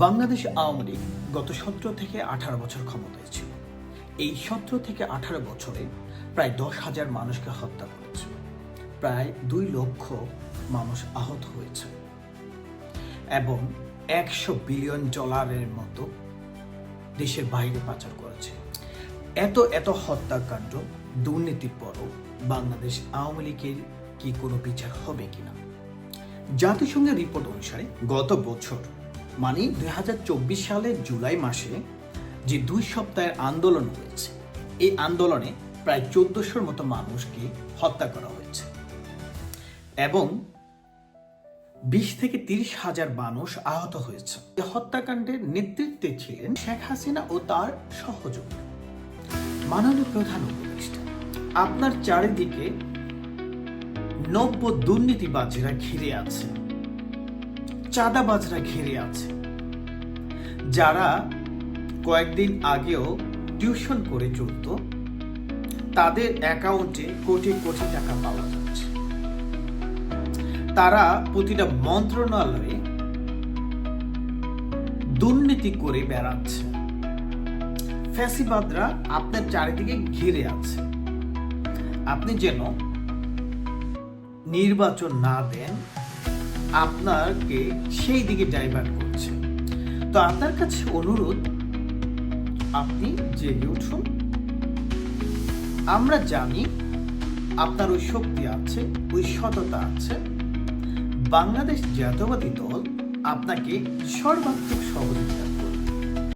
বাংলাদেশ আওয়ামী লীগ গত সতেরো থেকে আঠারো বছর ক্ষমতায় ছিল। এই সতেরো থেকে আঠারো বছরে প্রায় দশ হাজার মানুষকে হত্যা করেছে। প্রায় দুই লক্ষ মানুষ আহত হয়েছে। এবং একশো বিলিয়ন ডলারের মতো দেশের বাইরে পাচার করেছে। এত এত হত্যাকাণ্ড দুর্নীতির পরও বাংলাদেশ আওয়ামী লীগের কি কোনো বিচার হবে কিনা? জাতিসংঘের রিপোর্ট অনুসারে গত বছর মানে দুই সালের জুলাই মাসে যে দুই সপ্তাহের আন্দোলন হয়েছে, এই আন্দোলনে প্রায় চোদ্দশোর মতো মানুষকে হত্যা করা হয়েছে। এবং বিশ থেকে তিরিশ হাজার মানুষ আহত হয়েছে। এই হত্যাকাণ্ডের নেতৃত্বে ছিলেন শেখ হাসিনা ও তার সহযোগী। মাননীয় প্রধান উপদেষ্টা, আপনার চারিদিকে নব্য দুর্নীতিবাজরা ঘিরে আছে। চাঁদাবাজরা ঘিরে আছে। যারা কয়েকদিন আগেও টিউশন করে চলত, তাদের অ্যাকাউন্টে কোটি কোটি টাকা পাওয়া যাচ্ছে। তারা প্রতিটা মন্ত্রণালয়ে দুর্নীতি করে বেড়াচ্ছে। ফ্যাসিবাদরা আপনার চারিদিকে ঘিরে আছে। আপনি যেন নির্বাচন না দেন আপনাকে সেই দিকে ডাইভার্ট করছে। তো আপনার কাছে অনুরোধ, আপনি জেগে উঠুন। আমরা জানি আপনার ওই শক্তি আছে, ওই সততা আছে। বাংলাদেশ জাতীয়বাদী দল আপনাকে সর্বাত্মক সহযোগিতা করবে।